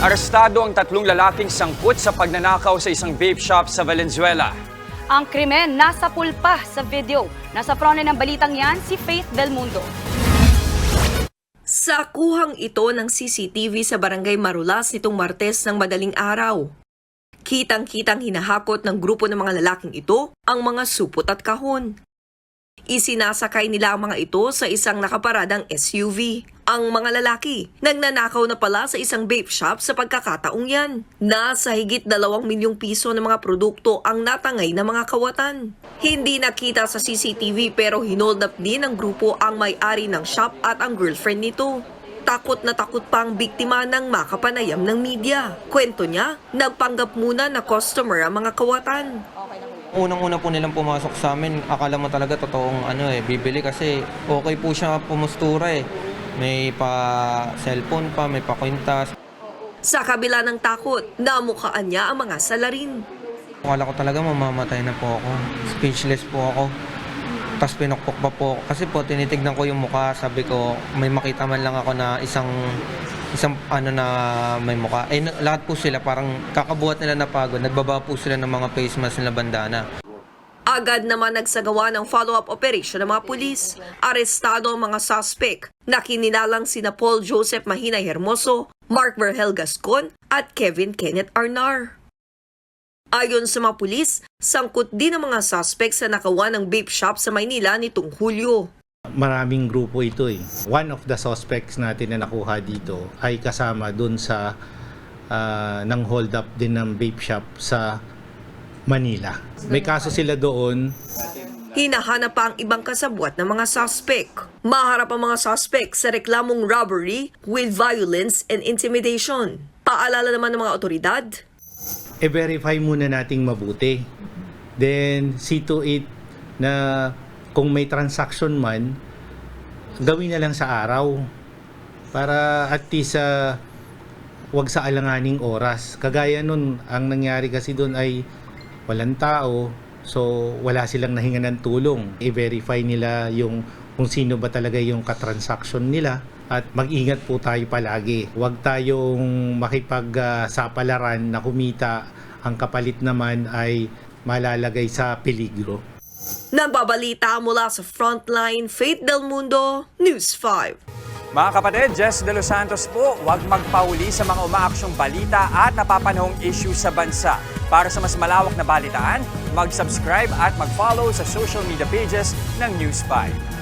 Arestado ang tatlong lalaking sangkot sa pagnanakaw sa isang vape shop sa Valenzuela. Ang krimen nasa pulpa sa video. Nasa front ng balitang yan si Faith Del Mundo. Sa kuhang ito ng CCTV sa Barangay Marulas nitong Martes ng madaling araw. Kitang-kitang hinahakot ng grupo ng mga lalaking ito ang mga supot at kahon. Isinasakay nila ang mga ito sa isang nakaparadang SUV. Ang mga lalaki, nagnanakaw na pala sa isang vape shop sa pagkakataong yan. Nasa higit dalawang milyong piso ng mga produkto ang natangay na mga kawatan. Hindi nakita sa CCTV pero hinold up din ng grupo ang may-ari ng shop at ang girlfriend nito. Takot na takot pa ang biktima ng makapanayam ng media. Kwento niya, nagpanggap muna na customer ang mga kawatan. Unang-una po nilang pumasok sa amin, akala mo talaga totoong ano eh, bibili kasi okay po siya pumustura eh. May pa cellphone pa, may pa kwintas. Sa kabila ng takot, namukaan niya ang mga salarin. Akala ko talaga mamamatay na po ako. Speechless po ako. Tapos pinukpok pa po. Kasi po, tinitignan ko yung mukha. Sabi ko, may makita man lang ako na isang isang ano na may mukha. Eh, lahat po sila parang kakabuhat nila na pagod. Nagbaba po sila ng mga face mask nila bandana. Agad naman nagsagawa ng follow-up operation ng mga pulis. Arestado ang mga suspect na kininalang sina Paul Joseph Mahinay Hermoso, Mark Verhel Gascon at Kevin Kenneth Arnar. Ayon sa mga pulis, sangkot din ang mga suspect sa nakawa ng vape shop sa Maynila nitong Hulyo. Maraming grupo ito eh. One of the suspects natin na nakuha dito ay kasama dun sa ah, nang hold up din ng vape shop sa Manila. May kaso sila doon Hinahanap pa ang ibang kasabwat ng mga suspect. Maharap ang mga suspect sa reklamong robbery with violence and intimidation. Paalala naman ng mga otoridad, i-verify muna nating mabuti. Then, see to it na kung may transaction man, gawin na lang sa araw. Para at least ah, wag sa alanganing oras. Kagaya nun, ang nangyari kasi doon ay walang tao, so wala silang nahinga ng tulong. I-verify nila yung kung sino ba talaga yung katransaction nila at mag-ingat po tayo palagi. Huwag tayong makipagsapalaran na kumita ang kapalit naman ay malalagay sa peligro. Nagbabalita mula sa Frontline, Faith Del Mundo, News 5. Mga kapatid, Jess De Los Santos po, huwag magpahuli sa mga umaaksyong balita at napapanahong issue sa bansa. Para sa mas malawak na balitaan, mag-subscribe at mag-follow sa social media pages ng News 5.